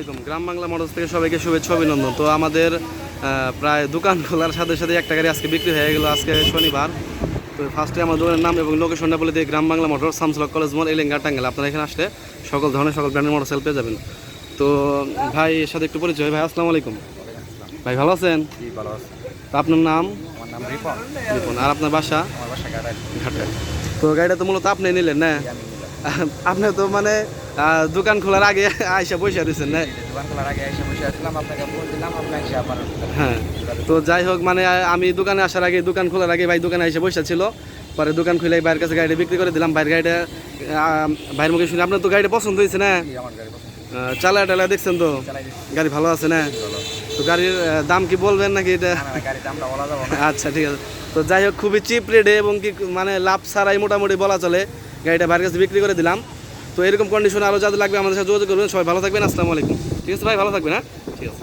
আলাইকুম। গ্রাম বাংলা মোটরস থেকে সবাইকে শুভেচ্ছা অভিনন্দন। তো আমাদের প্রায় দোকান খোলার সাথে সাথে একটা গাড়ি আজকে বিক্রি হয়ে গেল আজকে শনিবার। তো ফার্স্টে আমার দোকানের নাম এবং লোকেশনটা বলে দিয়ে গ্রাম বাংলা মোটর সামসলক কলেজ মোড় এলেঙ্গা টাঙ্গেল আপনারা এখানে আসলে সকল ধরনের সকল ব্র্যান্ডের মোটর সেল পেয়ে যাবেন। তো ভাই এর সাথে একটু পরিচয় ভাই আসসালামু আলাইকুম। ভাই ভালো আছেন? ভালো তো আপনার নাম? নাম রিপন। রিপন। আর আপনার বাসা? আমার বাসা গাড়াই ঘাটে তো গাড়িটা তো মূলত আপনি নিলেন না? আপনি তো মানে দোকান খোলার আগে আইসা বসে দিয়েছেন না? দোকান খোলার আগে এসে বসে আসলাম আপনাকে ফোন দিলাম আপনি এসে আবার হ্যাঁ তো যাই হোক মানে আমি দোকানে আসার আগে দোকান খোলার আগে ভাই দোকানে এসে বসে ছিল। পরে দোকান খুলে বাইরের কাছে গাড়িটা বিক্রি করে দিলাম। বাইরের গাড়িটা ভাইয়ের মুখে শুনে আপনার তো গাড়িটা পছন্দ হয়েছে না? গাড়ি চালা টালা দেখছেন তো? গাড়ি ভালো আছে না? তো গাড়ির দাম কি বলবেন নাকি এটা? আচ্ছা ঠিক আছে। তো যাই হোক খুবই চিপ রেটে এবং কি মানে লাভ ছাড়াই মোটামুটি বলা চলে। গাড়িটা বাইরের কাছে বিক্রি করে দিলাম। তো এরকম কন্ডিশনে আরও যাদের লাগবে আমাদের সাথে যোগাযোগ করবেন। সবাই ভালো থাকবেন, আসসালামু আলাইকুম। ঠিক আছে ভাই, ভালো থাকবেন হ্যাঁ? ঠিক আছে।